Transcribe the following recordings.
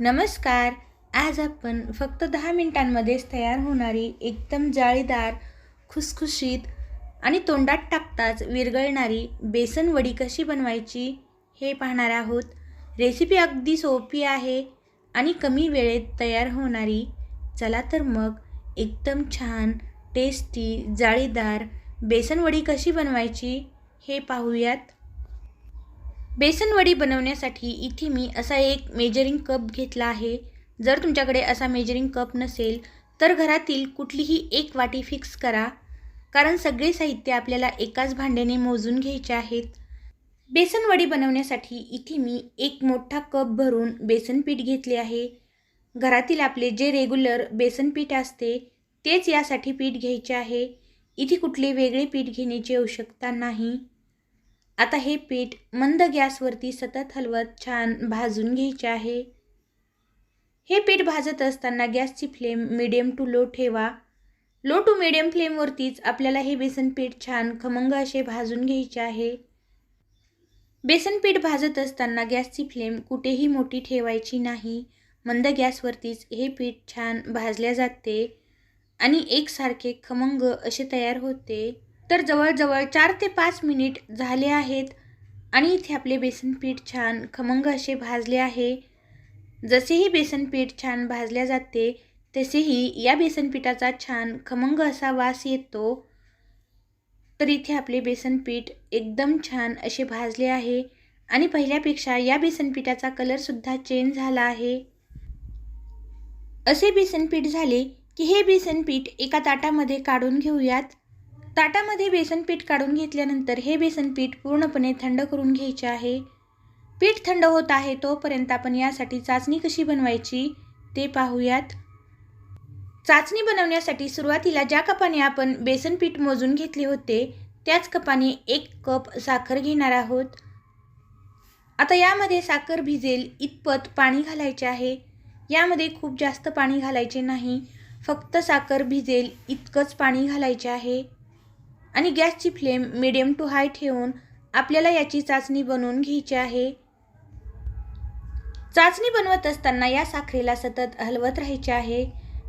नमस्कार. आज आपण फक्त दहा मिनिटांमध्येच तयार होणारी एकदम जाळीदार खुसखुशीत आणि तोंडात टाकताच विरघळणारी बेसन वडी कशी बनवायची हे पाहणार आहोत. रेसिपी अगदी सोपी आहे आणि कमी वेळेत तयार होणारी. चला तर मग एकदम छान टेस्टी जाळीदार बेसन वडी कशी बनवायची हे पाहूयात. बेसनवडी बनवण्यासाठी इथे मी असा एक मेजरिंग कप घेतला आहे. जर तुमच्याकडे असा मेजरिंग कप नसेल तर घरातील कुठलीही एक वाटी फिक्स करा. कारण सगळे साहित्य आपल्याला एकाच भांड्याने मोजून घ्यायचे आहेत. बेसनवडी बनवण्यासाठी इथे मी एक मोठा कप भरून बेसन पीठ घेतले आहे. घरातील आपले जे रेग्युलर बेसन पीठ असते तेच यासाठी पीठ घ्यायचे आहे. इथे कुठले वेगळे पीठ घेण्याची आवश्यकता नाही. आता हे पीठ मंद गॅसवरती सतत हलवत छान भाजून घ्यायचे आहे. हे पीठ भाजत असताना गॅसची फ्लेम मिडियम टू लो ठेवा. लो टू मिडियम फ्लेमवरतीच आपल्याला हे बेसन पीठ छान खमंग असे भाजून घ्यायचे आहे. बेसन पीठ भाजत असताना गॅसची फ्लेम कुठेही मोठी ठेवायची नाही. मंद गॅसवरतीच हे पीठ छान भाजल्या जाते आणि एकसारखे खमंग असे तयार होते. तर जवळजवळ चार ते पाच मिनिट झाले आहेत. आणि इथे आपले बेसनपीठ छान खमंग असे भाजले आहे. जसेही बेसनपीठ छान भाजल्या जाते तसेही या बेसन पिठाचा छान खमंग असा वास येतो. तर इथे आपले बेसनपीठ एकदम छान असे भाजले आहे. आणि पहिल्यापेक्षा या बेसनपीठाचा कलरसुद्धा चेंज झाला आहे. असे बेसनपीठ झाले की हे बेसनपीठ एका ताटामध्ये काढून घेऊयात. ताटामध्ये बेसन पीठ काढून घेतल्यानंतर हे बेसन पीठ पूर्णपणे थंड करून घ्यायचे आहे. पीठ थंड होत आहे तोपर्यंत आपण यासाठी चाचणी कशी बनवायची ते पाहूयात. चाचणी बनवण्यासाठी सुरुवातीला ज्या कपाने आपण बेसन पीठ मोजून घेतले होते त्याच कपाने एक कप साखर घेणार आहोत. आता यामध्ये साखर भिजेल इतपत पाणी घालायचे आहे. यामध्ये खूप जास्त पाणी घालायचे नाही फक्त साखर भिजेल इतकंच पाणी घालायचे आहे. आणि गॅसची फ्लेम मिडियम टू हाय ठेवून आपल्याला याची चाचणी बनवून घ्यायची आहे. चाचणी बनवत असताना या साखरेला सतत हलवत राहायचे आहे.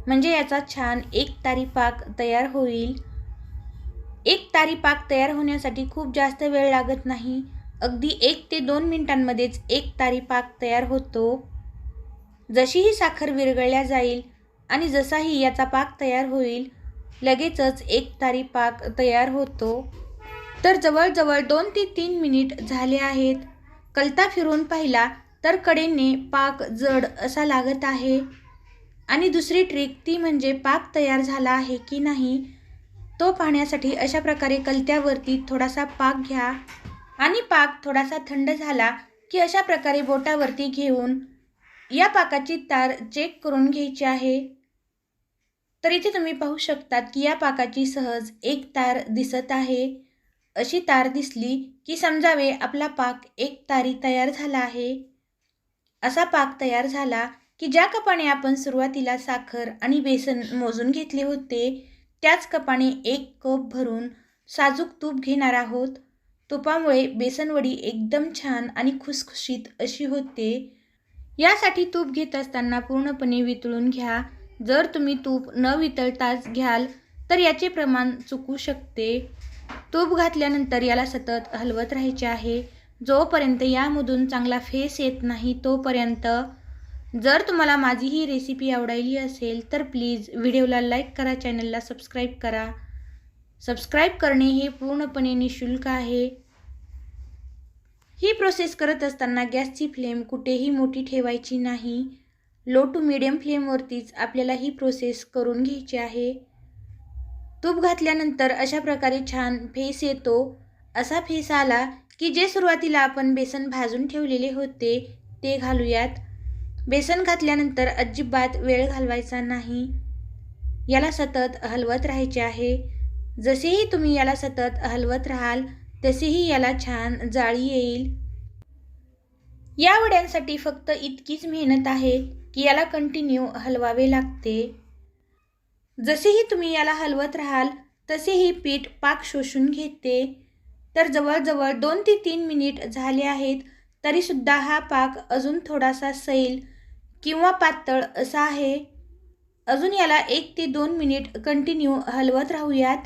म्हणजे याचा छान एक तारी पाक तयार होईल. एक तारी पाक तयार होण्यासाठी खूप जास्त वेळ लागत नाही. अगदी एक ते दोन मिनिटांमध्येच एक तारी पाक तयार होतो. जशीही साखर विरघळल्या जाईल आणि जसाही याचा पाक तयार होईल लगेचच एक तारी पाक तयार होतो. तर जवळजवळ दोन ते तीन मिनिट झाले आहेत. कलता फिरून पाहिला तर कडेने पाक जड असा लागत आहे. आणि दुसरी ट्रिक ती म्हणजे पाक तयार झाला आहे की नाही तो पाहण्यासाठी अशा प्रकारे कलत्यावरती थोडासा पाक घ्या. आणि पाक थोडासा थंड झाला की अशा प्रकारे बोटावरती घेऊन या पाकाची तार चेक करून घ्यायची आहे. तर इथे तुम्ही पाहू शकतात की या पाकाची सहज एक तार दिसत आहे. अशी तार दिसली की समजावे आपला पाक एक तारी तयार झाला आहे. असा पाक तयार झाला की ज्या कपाने आपण सुरुवातीला साखर आणि बेसन मोजून घेतले होते त्याच कपाने एक कप भरून साजूक तूप घेणार आहोत. तुपामुळे बेसनवडी एकदम छान आणि खुसखुशीत अशी होते. यासाठी तूप घेत असताना पूर्णपणे वितळून घ्या. जर तुम्ही तूप न वितळताच घ्याल तर याचे प्रमाण चुकू शकते. तूप घातल्यानंतर याला सतत हलवत राहायचे आहे. जोपर्यंत यामधून चांगला फेस येत नाही तोपर्यंत. जर तुम्हाला माझी ही रेसिपी आवडायली असेल तर प्लीज व्हिडिओला लाईक करा चॅनलला सबस्क्राईब करा. सबस्क्राईब करणे हे पूर्णपणे निशुल्क आहे. ही प्रोसेस करत असताना गॅसची फ्लेम कुठेही मोठी ठेवायची नाही. लो टू मिडियम फ्लेमवरतीच आपल्याला ही प्रोसेस करून घ्यायची आहे. तूप घातल्यानंतर अशा प्रकारे छान फेस येतो. असा फेस आला की जे सुरुवातीला आपण बेसन भाजून ठेवलेले होते ते घालूयात. बेसन घातल्यानंतर अजिबात वेळ घालवायचा नाही. याला सतत हलवत राहायचे आहे. जसेही तुम्ही याला सतत हलवत राहाल तसेही याला छान जाळी येईल. या वड्यांसाठी फक्त इतकीच मेहनत आहे. की याला कंटिन्यू हलवावे लागते. जसेही तुम्ही याला हलवत राहाल तसेही पीठ पाक शोषून घेते. तर जवळजवळ दोन ते तीन मिनिट झाले आहेत तरीसुद्धा हा पाक अजून थोडासा सैल किंवा पातळ असा आहे. अजून याला एक ते दोन मिनिट कंटिन्यू हलवत राहूयात.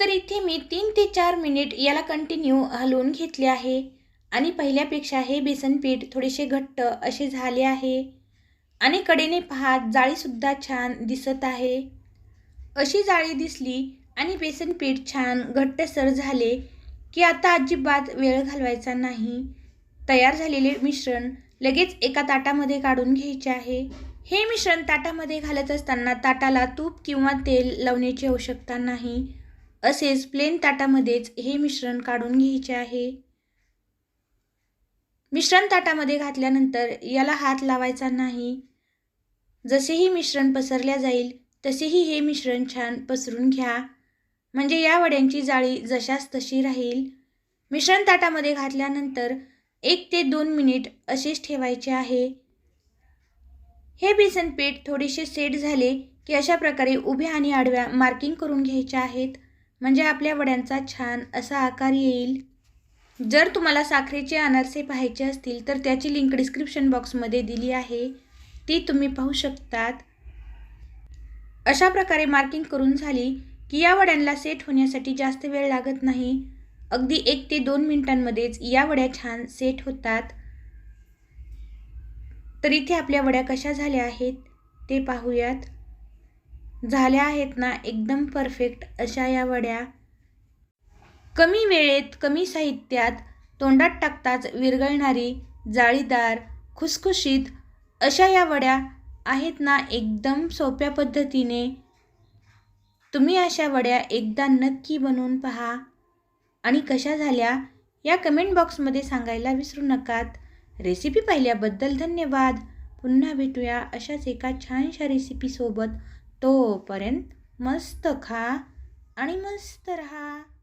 तर इथे मी तीन ते चार मिनिट याला कंटिन्यू हलवून घेतले आहे. आणि पहिल्यापेक्षा हे बेसन पीठ थोडेसे घट्ट असे झाले आहे. आणि कडेने पहा जाळीसुद्धा छान दिसत आहे. अशी जाळी दिसली आणि बेसन पीठ छान घट्टसर झाले की आता अजिबात वेळ घालवायचा नाही. तयार झालेले मिश्रण लगेच एका ताटामध्ये काढून घ्यायचे आहे. हे मिश्रण ताटामध्ये घालत असताना ताटाला तूप किंवा तेल लावण्याची आवश्यकता नाही. असेच प्लेन ताटामध्येच हे मिश्रण काढून घ्यायचे आहे. मिश्रण ताटामध्ये घातल्यानंतर याला हात लावायचा नाही. जसेही मिश्रण पसरल्या जाईल तसेही हे मिश्रण छान पसरून घ्या. म्हणजे या वड्यांची जाळी जशास तशी राहील. मिश्रण ताटामध्ये घातल्यानंतर एक ते दोन मिनिट असेच ठेवायचे आहे. हे बेसन पीठ थोडेसे सेट झाले की अशा प्रकारे उभ्या आणि आडव्या मार्किंग करून घ्यायच्या आहेत. म्हणजे आपल्या वड्यांचा छान असा आकार येईल. जर तुम्हाला साखरेचे अनारसे पाहायचे असतील तर त्याची लिंक डिस्क्रिप्शन बॉक्समध्ये दिली आहे. ती तुम्ही पाहू शकतात. अशा प्रकारे मार्किंग करून झाली की या वड्यांना सेट होण्यासाठी जास्त वेळ लागत नाही. अगदी एक ते दोन मिनिटांमध्येच या वड्या छान सेट होतात. तर इथे आपल्या वड्या कशा झाल्या आहेत ते पाहूयात. झाल्या आहेत ना एकदम परफेक्ट अशा या वड्या. कमी वेळेत कमी साहित्यात तोंडात टाकताच विरघळणारी जाळीदार खुसखुशीत अशा या वड्या आहेत ना एकदम सोप्या पद्धतीने? तुम्ही अशा वड्या एकदा नक्की बनवून पहा. आणि कशा झाल्या या कमेंट बॉक्समध्ये सांगायला विसरू नकात. रेसिपी पाहिल्याबद्दल धन्यवाद. पुन्हा भेटूया अशाच एका छानशा रेसिपीसोबत तोपर्यंत मस्त खा आणि मस्त रहा.